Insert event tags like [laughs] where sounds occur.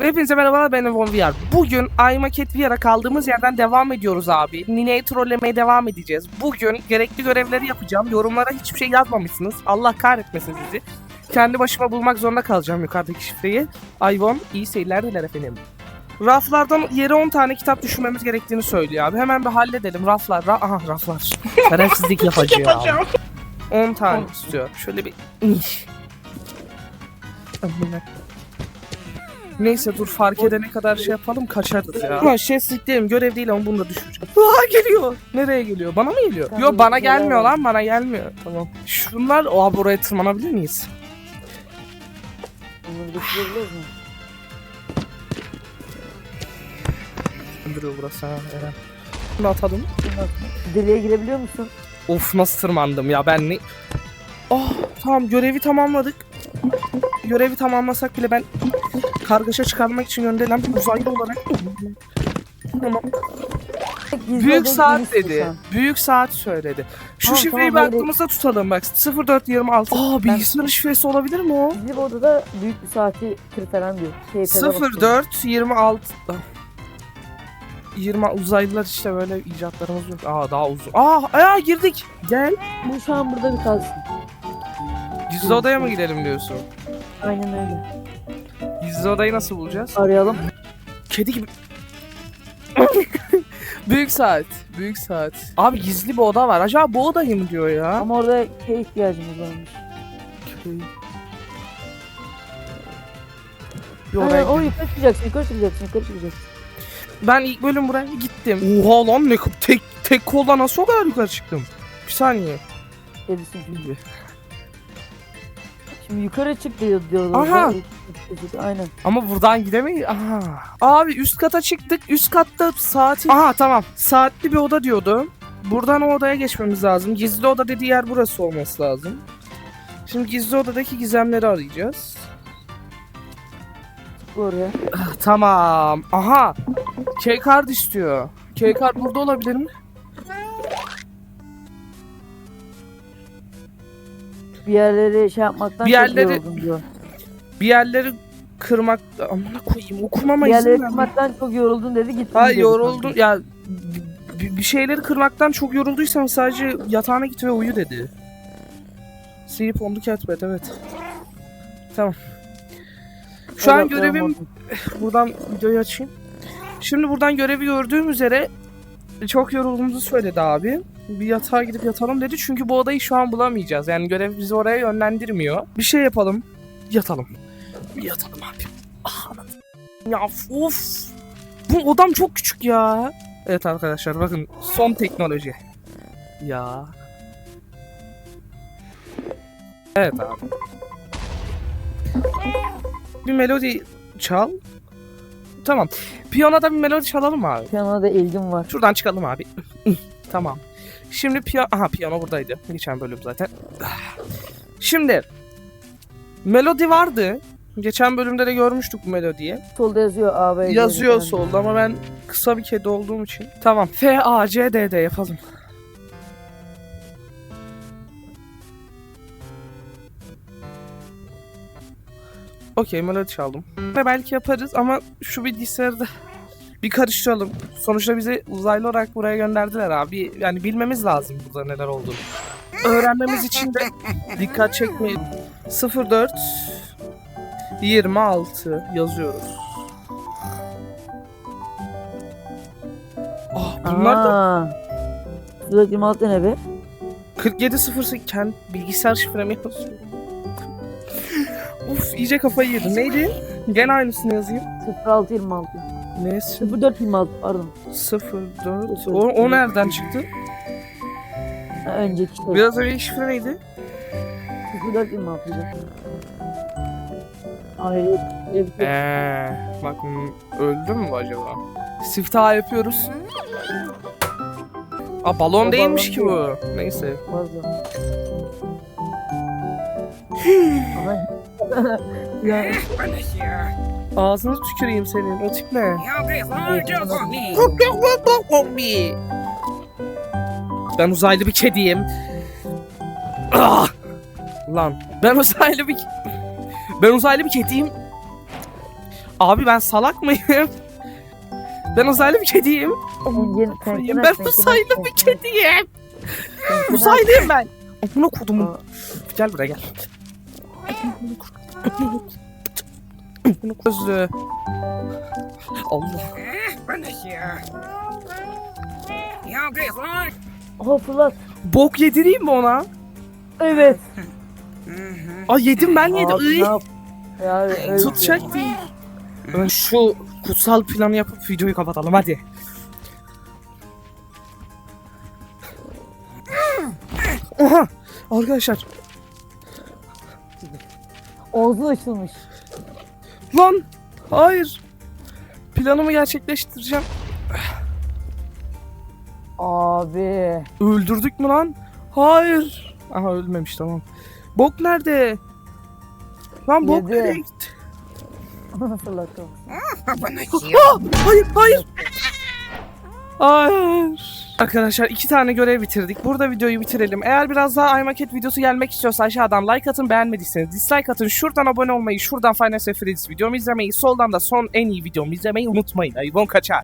Hepinize merhabalar ben Evon VR. Bugün iMaket VR'a kaldığımız yerden devam ediyoruz abi. Nine'yi trollemeye devam edeceğiz. Bugün gerekli görevleri yapacağım. Yorumlara hiçbir şey yazmamışsınız. Allah kahretmesin sizi. Kendi başıma bulmak zorunda kalacağım yukarıdaki şifreyi. Ayvon iyi seyirler diler efendim. Raflardan yere 10 tane kitap düşürmemiz gerektiğini söylüyor abi. Hemen bir halledelim. Raflar. Ra Aha raflar. [laughs] Şerefsizlik yapacağım. 10 tane istiyor. Şöyle bir... Amına. Neyse dur fark edene kadar şey yapalım kaçarız ya. Ha şey siktiğim görev değil ama bunu da düşüreceğim. Aa geliyor. Nereye geliyor? Bana mı geliyor? Sen Yok bana gelmiyor lan bana gelmiyor. Tamam. Şunlar o buraya tırmanabilir miyiz? Bunları düşürebiliriz mi? Duruyor burası ha Eren. Bunu atalım. Deliğe girebiliyor musun? Of nasıl tırmandım ya ben ne... Oh tamam görevi tamamladık. Görevi tamamlasak bile ben kargaşa çıkarmak için gönderilen bir uzaylı olarak Tamam. Gizli Büyük saat dedi. Büyük saat söyledi. Şu Tamam, şifreyi tamam, bir böyle- aklımızda tutalım bak. 0426. Aa bilgisayarın şifresi olabilir mi o? Gizli odada büyük bir saati kır falan diyor. Keyfede bakıyor. 0426. 20 uzaylılar işte böyle icatlarımız yok. Aa daha uzun. Aa, aa girdik. Gel. Bu şu an burada bir kalsın. Gizli odaya mı gidelim diyorsun? Aynen öyle. Gizli odayı nasıl bulacağız? Arayalım. Kedi gibi. [laughs] büyük saat. Büyük saat. Abi gizli bir oda var. Acaba bu odayı mı diyor ya? Ama orada şey ihtiyacımız varmış. Bir Aynen, oraya o gidelim. yukarı çıkacaksın, yukarı çıkacaksın, yukarı çıkacaksın. Ben ilk bölüm buraya gittim. Oha lan ne tek tek kolla nasıl o kadar yukarı çıktım? Bir saniye. Edisin çünkü. [laughs] Şimdi yukarı çık diyor diyorlar. Aha. Aynen. Ama buradan gidemeyiz. Aha. Abi üst kata çıktık. Üst katta saati... Aha tamam. Saatli bir oda diyordu. Buradan o odaya geçmemiz lazım. Gizli oda dediği yer burası olması lazım. Şimdi gizli odadaki gizemleri arayacağız. Oraya. Ah, tamam. Aha. Keycard istiyor. Keycard burada olabilir mi? Bir yerleri şey yapmaktan Bir çok yerleri- yoruldum diyor. Bir yerleri kırmak... Amına koyayım okumama Bir izin yerleri verme. kırmaktan çok yoruldun dedi gittim Ha dedi yoruldum. kanka. Ya bir, bir şeyleri kırmaktan çok yorulduysan sadece yatağına git ve uyu dedi. Sleep on the cat bed evet. Tamam. Şu an Evet, görevim tamam. [sighs] buradan videoyu açayım. Şimdi buradan görevi gördüğüm üzere çok yorulduğumuzu söyledi abi. Bir yatağa gidip yatalım dedi çünkü bu odayı şu an bulamayacağız. Yani görev bizi oraya yönlendirmiyor. Bir şey yapalım. Yatalım. Bir yatalım abi. Ah, ya of. Bu odam çok küçük ya. Evet arkadaşlar bakın son teknoloji. Ya. Evet abi. Bir melodi çal. Tamam. Piyanoda bir melodi çalalım abi? Piyanoda da ilgim var. Şuradan çıkalım abi. [laughs] tamam. Şimdi piyano... Aha piyano buradaydı. Geçen bölüm zaten. Şimdi. Melodi vardı. Geçen bölümde de görmüştük bu melodiyi. Solda yazıyor A, B, C, D Yazıyor falan. solda ama ben kısa bir kedi olduğum için. Tamam. F, A, C, D, D yapalım. Okey melodi çaldım. Belki yaparız ama şu bilgisayarı da bir karıştıralım. Sonuçta bizi uzaylı olarak buraya gönderdiler abi. Yani bilmemiz lazım burada neler olduğunu. Öğrenmemiz için de dikkat çekmeyin. 04 26 yazıyoruz. Ah bunlar da Aa. Şurada 26 ne be? 4708 kendi bilgisayar şifremi yazıyor. Uf iyice kafayı yedim. Neydi? Gene aynısını yazayım. 06 26. Neyse. 04 26 pardon. 04. O, o nereden çıktı? Ha, önceki şey. Biraz önce şifre neydi? 04 26 'ydı. Hayır. Eee. Bak hmm, öldü mü bu acaba? Siftah yapıyoruz. Aa balon O değilmiş balon ki bu. Neyse. Fazla. [laughs] [laughs] Ya Ağzını tüküreyim senin. O tip ne? Ben uzaylı bir kediyim. Ah! Lan ben uzaylı bir ben uzaylı bir kediyim. Abi ben salak mıyım? Ben uzaylı bir kediyim. Ben uzaylı bir kediyim. Uzaylıyım ben. Kodumun. Aa, Gel buraya gel. [laughs] [laughs] Amına Gözlü. Allah. Oké, gewoon. Aha fırlat. Bok yedireyim mi ona? Evet. Ay yedim ben yedim. Abi, ne yap- Ya, öyle Tutacak değil. Ben şu kutsal planı yapıp videoyu kapatalım hadi. Oha! Arkadaşlar Ağzı açılmış. Lan hayır planımı gerçekleştireceğim. Abi. Öldürdük mü lan? Hayır. Aha ölmemiş tamam. Bok nerede? Lan bok Yedi. nereye gitti? Fırlattım. Ah! Hayır hayır. Hayır. Arkadaşlar iki tane görev bitirdik. Burada videoyu bitirelim. Eğer biraz daha iMaket videosu gelmek istiyorsa aşağıdan like atın beğenmediyseniz dislike atın. Şuradan abone olmayı, şuradan Finance Freddy's videomu izlemeyi, soldan da son en iyi videomu izlemeyi unutmayın. Ayıbon kaçar.